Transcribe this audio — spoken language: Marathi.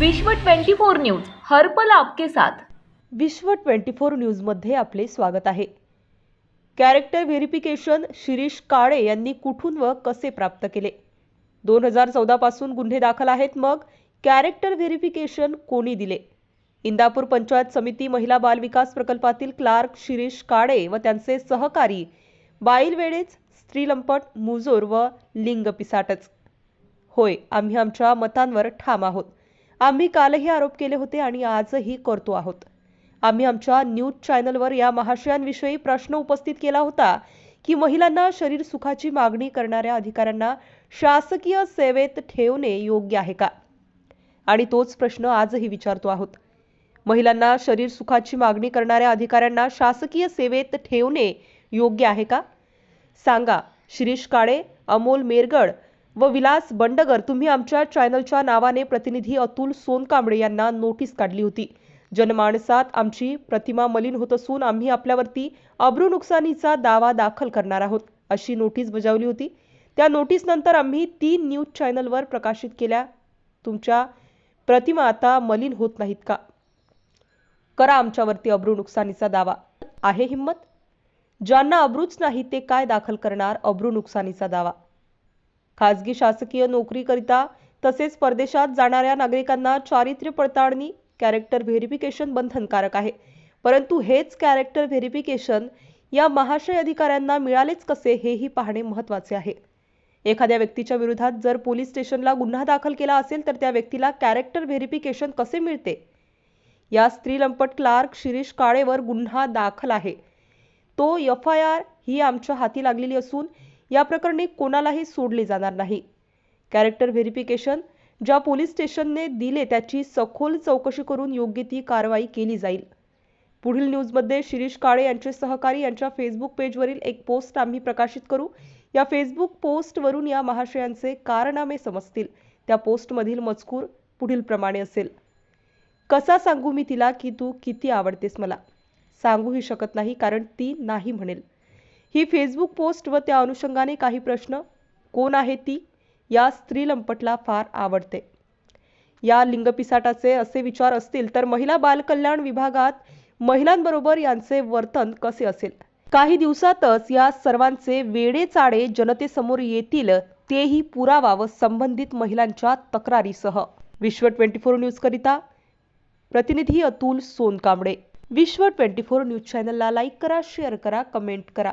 विश्व 24 न्यूज हरपल आपके साथ. विश्व ट्वेंटी फोर न्यूजमध्ये आपले स्वागत आहे. कॅरेक्टर व्हेरिफिकेशन शिरीष काळे यांनी कुठून व कसे प्राप्त केले? दोन हजार चौदापासून गुन्हे दाखल आहेत मग कॅरेक्टर व्हेरिफिकेशन कोणी दिले? इंदापूर पंचायत समिती महिला बाल विकास प्रकल्पातील क्लार्क शिरीष काळे व त्यांचे सहकारी बाईल वेळेच स्त्रीलंपट मुजोर व लिंग पिसाटच. होय आम्ही आमच्या मतांवर ठाम आहोत. आम्ही कालही आरोप केले होते आणि आजही करतो आहोत. आम्ही आमच्या न्यूज चॅनलवर या महाशयांविषयी प्रश्न उपस्थित केला होता की महिलांना शरीर सुखाची मागणी करणाऱ्या अधिकाऱ्यांना शासकीय सेवेत ठेवणे योग्य आहे का? आणि तोच प्रश्न आजही विचारतो आहोत. महिलांना शरीर सुखाची मागणी करणाऱ्या अधिकाऱ्यांना शासकीय सेवेत ठेवणे योग्य आहे का? सांगा शिरीष काळे अमोल मेरगड व विलास बंडगर तुम्ही आमच्या चॅनलच्या नावाने प्रतिनिधी अतुल सोनकांबळे यांना नोटीस काढली होती. जनमानसात आमची प्रतिमा मलिन होत असून आम्ही आपल्यावरती अब्रू नुकसानीचा दावा दाखल करणार आहोत अशी नोटीस बजावली होती. त्या नोटीसनंतर आम्ही तीन न्यूज चॅनलवर प्रकाशित केल्या. तुमच्या प्रतिमा आता मलिन होत नाहीत का? करा आमच्यावरती अब्रू नुकसानीचा दावा. आहे हिंमत? ज्यांना अब्रूच नाही ते काय दाखल करणार अब्रू नुकसानीचा दावा? खाजगी शासकीय नोकरीकरिता तसेच परदेशात जाणाऱ्या नागरिकांना चारित्र्य पडताळणी कॅरेक्टर व्हेरिफिकेशन बंधनकारक आहे. परंतु हेच कॅरेक्टर व्हेरिफिकेशन या महाशय अधिकाऱ्यांना मिळालेच कसे हेही पाहणे महत्त्वाचे आहे. एखाद्या व्यक्तीच्या विरोधात जर पोलीस स्टेशनला गुन्हा दाखल केला असेल तर त्या व्यक्तीला कॅरेक्टर व्हेरिफिकेशन कसे मिळते? या स्त्री लंपट क्लार्क शिरीष काळेवर गुन्हा दाखल आहे. तो एफ आय आर ही आमच्या हाती लागलेली असून या प्रकरणी कोणालाही सोडले जाणार नाही. कॅरेक्टर व्हेरिफिकेशन ज्या पोलीस स्टेशनने दिले त्याची सखोल चौकशी करून योग्य ती कारवाई केली जाईल. पुढील न्यूजमध्ये शिरीष काळे यांचे सहकारी यांच्या फेसबुक पेजवरील एक पोस्ट आम्ही प्रकाशित करू. या फेसबुक पोस्टवरून या महाशयांचे कारनामे समजतील. त्या पोस्टमधील मजकूर पुढील प्रमाणे असेल. कसा सांगू मी तिला की तू किती आवडतेस मला? सांगूही शकत नाही कारण ती नाही म्हणेल. ही फेसबुक पोस्ट व त्या अनुषंगाने काही प्रश्न कोण आहे ती या स्त्री लंपटला फार आवडते. या लिंगपिसाटाचे असे विचार असतील तर महिला बालकल्याण विभागात महिलांबरोबर यांचे वर्तन कसे असेल? काही दिवसातच या सर्वांचे वेडे चाडे जनतेसमोर येतील तेही पुरावा व संबंधित महिलांच्या तक्रारीसह. विश्व ट्वेंटी फोर न्यूज करिता प्रतिनिधी Atul Sonkamble. Vishwa twenty four news चॅनलला लाईक करा शेअर करा कमेंट करा.